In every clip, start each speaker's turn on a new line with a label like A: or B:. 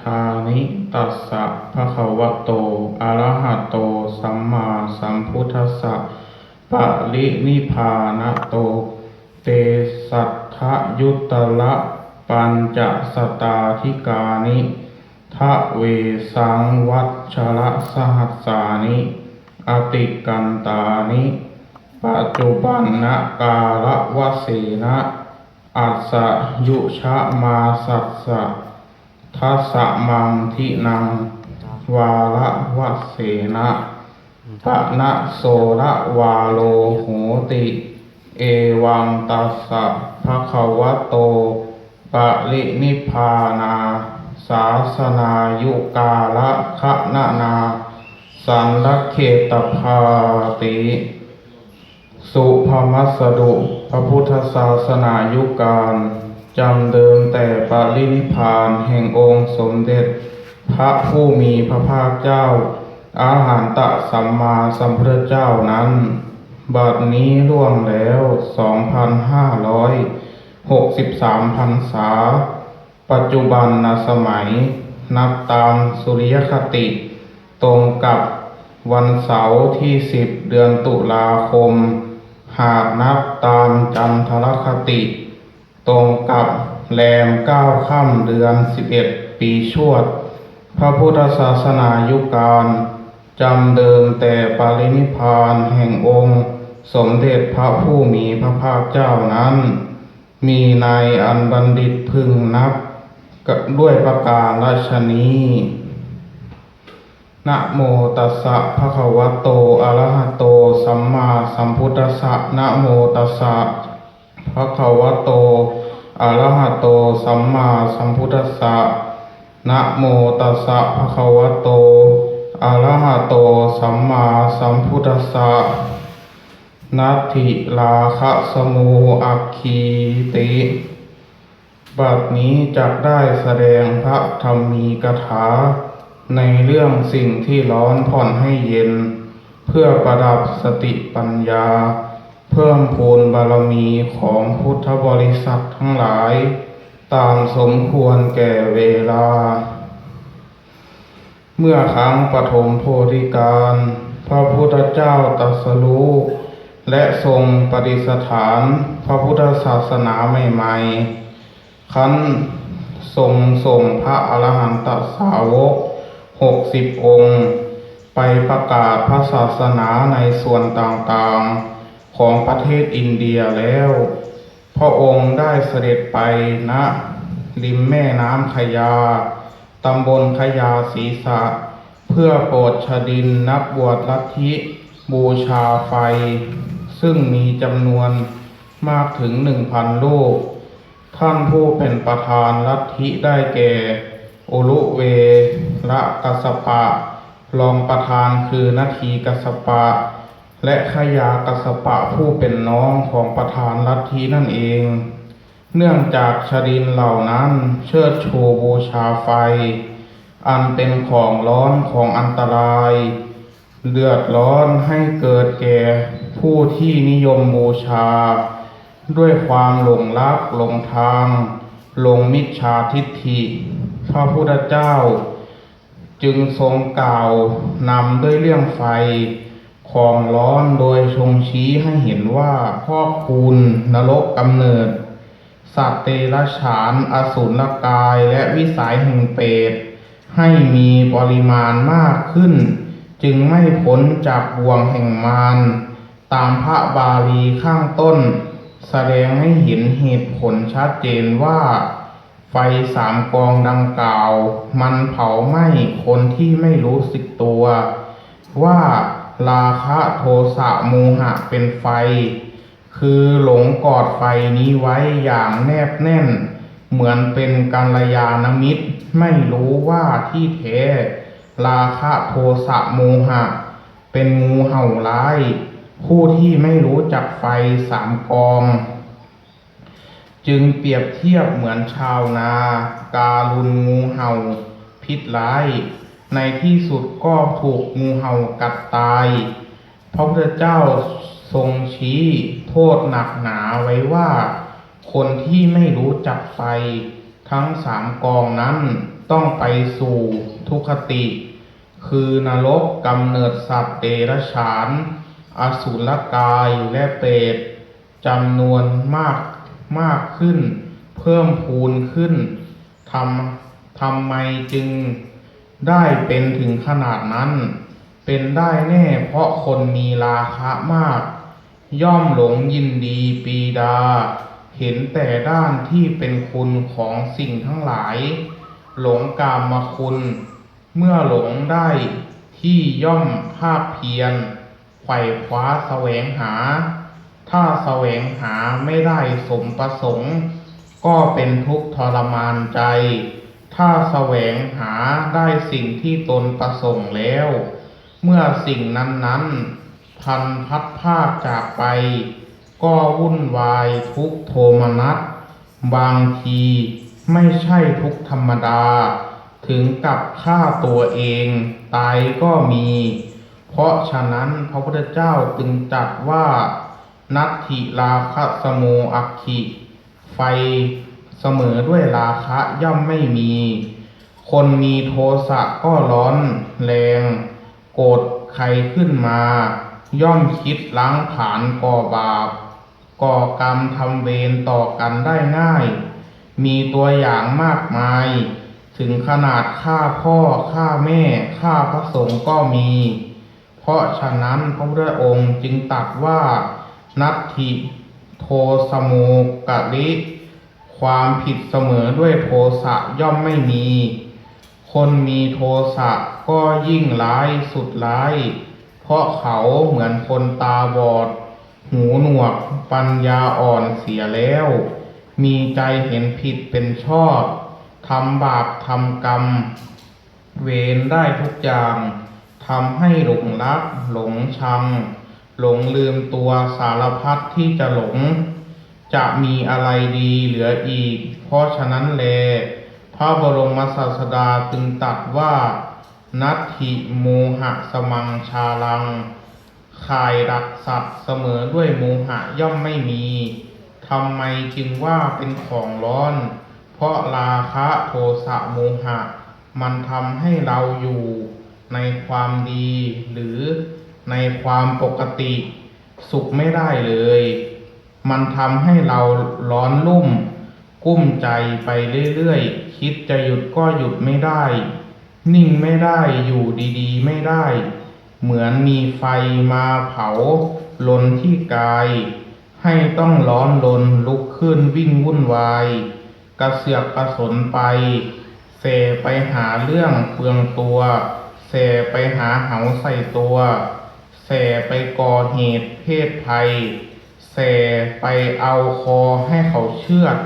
A: ทานิตัสสะภะคะวะโตอะระหะโต สัมมาสัมพุทธัสสะปะรินิพานะโต เตสัทธยุตละปัญจสตาธิกานิทะเวสังวัชระสหัสสานิอติกันตานิปัจจุบันนะกาลวเสนะอัสยุชะมาสัสสะ ทัสสะมังทินัง วาระวะเสนะปะนะโสระวาโลโหติ เอวังตัสสะภะคะวะโตปะรินิพานาศาสนายุกาละคะนะนา สันลเขตภาติ สุภมัสดุ พระพุทธศาสนายุการ จำเดิมแต่ปรินิพพานแห่งองค์สมเด็จ พระผู้มีพระภาคเจ้า อาหารตะสัมมาสัมพุทธเจ้านั้น บัดนี้ล่วงแล้ว 2,563พรรษา ปัจจุบันนสมัย นับตามสุริยคติ ตรงกับวันเสาร์ที่ 10 เดือนตุลาคม หากนับตามจันทรคติ ตรงกับแรมเก้าค่ำเดือน11ปีชวด พระพุทธศาสนายุคการจำเดิมแต่ปรินิพานแห่งองค์ สมเด็จพระผู้มีพระภาคเจ้านั้น มีในอันบัณฑิตพึงนับกับด้วยประการราชนีนะโมตัสสะภะคะวะโตอะระหะโต สัมมาสัมพุทธัสสะนะโมตัสสะ ภะคะวะโตอะระหะโต สัมมาสัมพุทธัสสะนะโมตัสสะภะคะวะโตอะระหะโต สัมมาสัมพุทธัสสะนัตถิลาคะสมูอัคคีติ บัดนี้จักได้แสดงพระธรรมีกถา ในเรื่องสิ่งที่ร้อนผ่อนให้เย็น เพื่อประดับสติปัญญา เพิ่มพูนบารมีของพุทธบริษัททั้งหลาย ตามสมควรแก่เวลา เมื่อครั้งปฐมโพธิการ พระพุทธเจ้าตรัสรู้และทรงปฏิสถานพระพุทธศาสนาใหม่ๆคันทรงส่งพระอรหันตสาวกหกสิบองค์ ไปประกาศพระศาสนาในส่วนต่างๆ ของประเทศอินเดียแล้ว พระองค์ได้เสด็จไปณริมแม่น้ำขยา ตำบลขยาศีสะ เพื่อโปรดชดินนักบวชลัทธิบูชาไฟ ซึ่งมีจำนวนมากถึงหนึ่งพันลูก ท่านผู้เป็นประธานลัทธิได้แก่อุลุเวละกัสปะรองประธานคือนาทีกัสสปะ และขยากัสสปะผู้เป็นน้องของประธานลัทธินั่นเอง เนื่องจากชดินเหล่านั้นเชิดชูบูชาไฟ อันเป็นของร้อนของอันตราย เดือดร้อนให้เกิดแก่ผู้ที่นิยมบูชา ด้วยความหลงรักหลงทางหลงมิจฉาทิฏฐิพระพุทธเจ้า จึงทรงกล่าวนำด้วยเรื่องไฟ ของร้อนโดยทรงชี้ให้เห็นว่าพ่อคุณนรกกำเนิด สัตว์เตระฉานอสุรกายและวิสัยแห่งเปรตให้มีปริมาณมากขึ้น จึงไม่พ้นจากบ่วงแห่งมารตามพระบาลีข้างต้น แสดงให้เห็นเหตุผลชัดเจนว่า ไฟสามกองดังกล่าว มันเผาไหม้คนที่ไม่รู้สึกตัว ว่า ราคะโทสะโมหะเป็นไฟ คือหลงกอดไฟนี้ไว้อย่างแนบแน่น เหมือนเป็นกัลยาณมิตร ไม่รู้ว่าที่แท้ ราคะโทสะโมหะ เป็นงูเห่าร้าย ผู้ที่ไม่รู้จักไฟสามกอง จึงเปรียบเทียบเหมือนชาวนา การุณงูเห่า พิษร้าย ในที่สุดก็ถูกงูเห่ากัดตาย พระพุทธเจ้าทรงชี้โทษหนักหนาไว้ว่า คนที่ไม่รู้จักไฟ ทั้งสามกองนั้นต้องไปสู่ทุกขติ คือนรกกำเนิดสัตว์เดรัจฉาน อสุรกายและเปรตจำนวนมากมากขึ้น เพิ่มพูนขึ้นทำทำไมจึง ได้เป็นถึงขนาดนั้น เป็นได้แน่เพราะคนมีราคะมาก ย่อมหลงยินดีปีดา เห็นแต่ด้านที่เป็นคุณของสิ่งทั้งหลาย หลงกามมาคุณ เมื่อหลงได้ที่ย่อมภาคเพียรไขว่คว้าแสวงหา ถ้าแสวงหาไม่ได้สมประสงค์ ก็เป็นทุกข์ทรมานใจ ถ้าแสวงหาได้สิ่งที่ตนประสงค์แล้ว เมื่อสิ่งนั้นๆ พันพัดภาคจากไป ก็วุ่นวายทุกโทมนัสบางทีไม่ใช่ทุกธรรมดา ถึงกับฆ่าตัวเองตายก็มี เพราะฉะนั้นพระพุทธเจ้าจึงจัดว่า นัตถิราคะสโมอัคคิไฟ เสมอด้วยราคะย่อมไม่มี คนมีโทสะก็ร้อนแรง โกรธใครขึ้นมา ย่อมคิดล้างผาญก่อบาป ก่อกรรมทำเวรต่อกันได้ง่าย มีตัวอย่างมากมาย ถึงขนาดฆ่าพ่อฆ่าแม่ฆ่าพระสงฆ์ก็มี เพราะฉะนั้นพระพุทธองค์จึงตรัสว่านัตถิโทสโมกะลิ ความผิดเสมอด้วยโทสะย่อมไม่มี คนมีโทสะก็ยิ่งร้ายสุดร้าย เพราะเขาเหมือนคนตาบอด หูหนวก ปัญญาอ่อนเสียแล้ว มีใจเห็นผิดเป็นชอบทำบาปทำกรรม เวรได้ทุกอย่างทำให้หลงรัก หลงชัง หลงลืมตัวสารพัดที่จะหลง จะมีอะไรดีเหลืออีก เพราะฉะนั้นแล พระบรมศาสดาจึงตรัสว่านัตถิโมหะสมังชาลังขายดักสัตว์เสมอด้วยโมหะย่อมไม่มีทำไมจึงว่าเป็นของร้อน เพราะราคะโทสะโมหะ มันทำให้เราอยู่ในความดีหรือในความปกติ สุขไม่ได้เลย มันทำให้เราร้อนรุ่ม กุ้มใจไปเรื่อยๆ คิดจะหยุดก็หยุดไม่ได้ นิ่งไม่ได้อยู่ดีๆ ไม่ได้ เหมือนมีไฟมาเผาลนที่กาย ให้ต้องร้อนลนลุกขึ้นวิ่งวุ่นวาย กระเสือกกระสนไปเสไปหาเรื่องเปลืองตัวเสไปหาเหาใส่ตัวเสไปก่อเหตุเพศภัย เสไปเอาคอให้เขาเชือด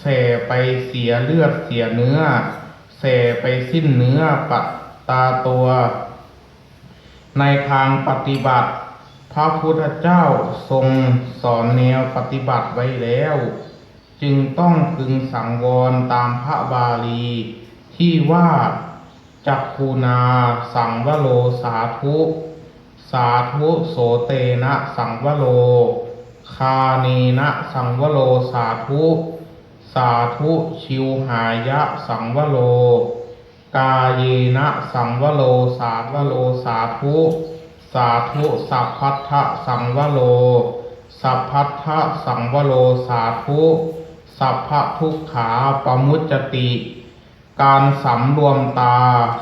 A: เสไปเสียเลือดเสียเนื้อ เสไปสิ้นเนื้อปัดตาตัว ในทางปฏิบัติ พระพุทธเจ้าทรงสอนแนวปฏิบัติไว้แล้ว จึงต้องพึงสังวรตามพระบาลี ที่ว่าจักคูนาสังวโรสาธุ สาธุโสเตนะสังวโราเนนะสังวโรสาธุ สาธุชิวหายะสังวโรกาเยนะสังวโรสาวโรสาธุ สาธุสัพพัทธะสังวโรสัพพัทธะสังวโรสาธุสัพพะทุกขาปมุจจติ การสำรวมตา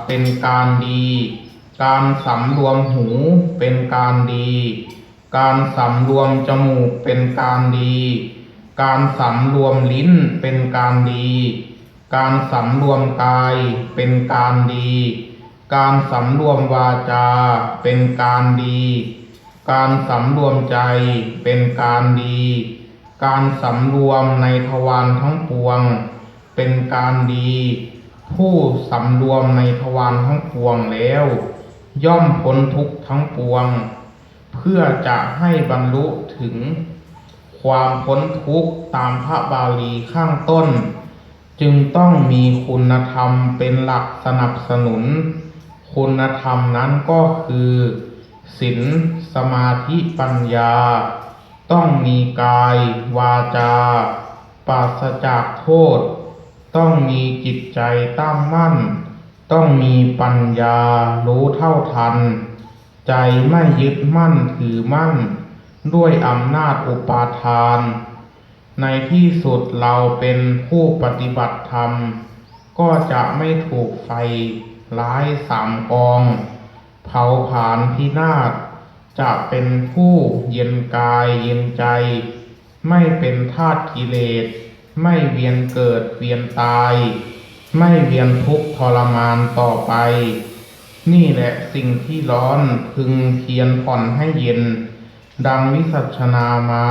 A: เป็นการดี การสำรวมหูเป็นการดี การสำรวมจมูกเป็นการดี การสำรวมลิ้นเป็นการดี การสำรวมกายเป็นการดี การสำรวมวาจาเป็นการดี การสำรวมใจเป็นการดี การสำรวมในทวารทั้งปวง เป็นการดี ผู้สำรวมในทวารทั้งปวงแล้ว ย่อมพ้นทุกข์ทั้งปวง เพื่อจะให้บรรลุถึงความพ้นทุกข์ตามพระบาลีข้างต้น จึงต้องมีคุณธรรมเป็นหลักสนับสนุน คุณธรรมนั้นก็คือศีลสมาธิปัญญา ต้องมีกาย วาจาปราศจากโทษ ต้องมีจิตใจตั้งมั่น ต้องมีปัญญารู้เท่าทัน ใจไม่ยึดมั่นถือมั่น ด้วยอำนาจอุปาทาน ในที่สุดเราเป็นผู้ปฏิบัติธรรม ก็จะไม่ถูกไฟร้ายสามกอง เผาผลาญพินาศจะเป็นผู้เย็นกายเย็นใจ ไม่เป็นทาสกิเลส ไม่เวียนเกิดเวียนตาย ไม่เวียนทุกข์ทรมานต่อไป นี่แหละสิ่งที่ร้อนพึงเพียรผ่อนให้เย็น ดังวิสัชนามา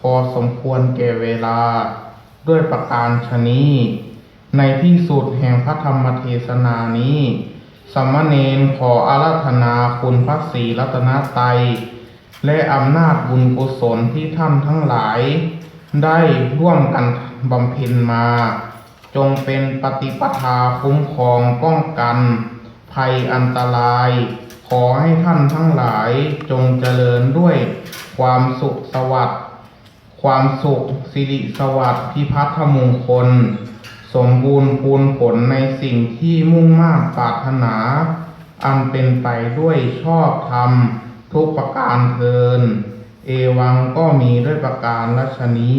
A: พอสมควรแก่เวลา ด้วยประการชนี้ในที่สุดแห่งพระธรรมเทศนานี้ สมณเณรขออาราธนาคุณพระศรีรัตนตรัยและอำนาจบุญกุศลที่ท่านทั้งหลาย ได้ร่วมกันบำเพ็ญมา จงเป็นปฏิปทาคุ้มครองป้องกัน ภัยอันตราย ขอให้ท่านทั้งหลายจงเจริญด้วยความสุขสวัสดิ์ความสุขสิริสวัสดิ์พิพัฒนมงคล สมบูรณ์พูนผลในสิ่งที่มุ่งมา่ปรารถนา อันเป็นไปด้วยชอบธรรม ทุกประการเทิน เอวังก็มีด้วยประการลัชนี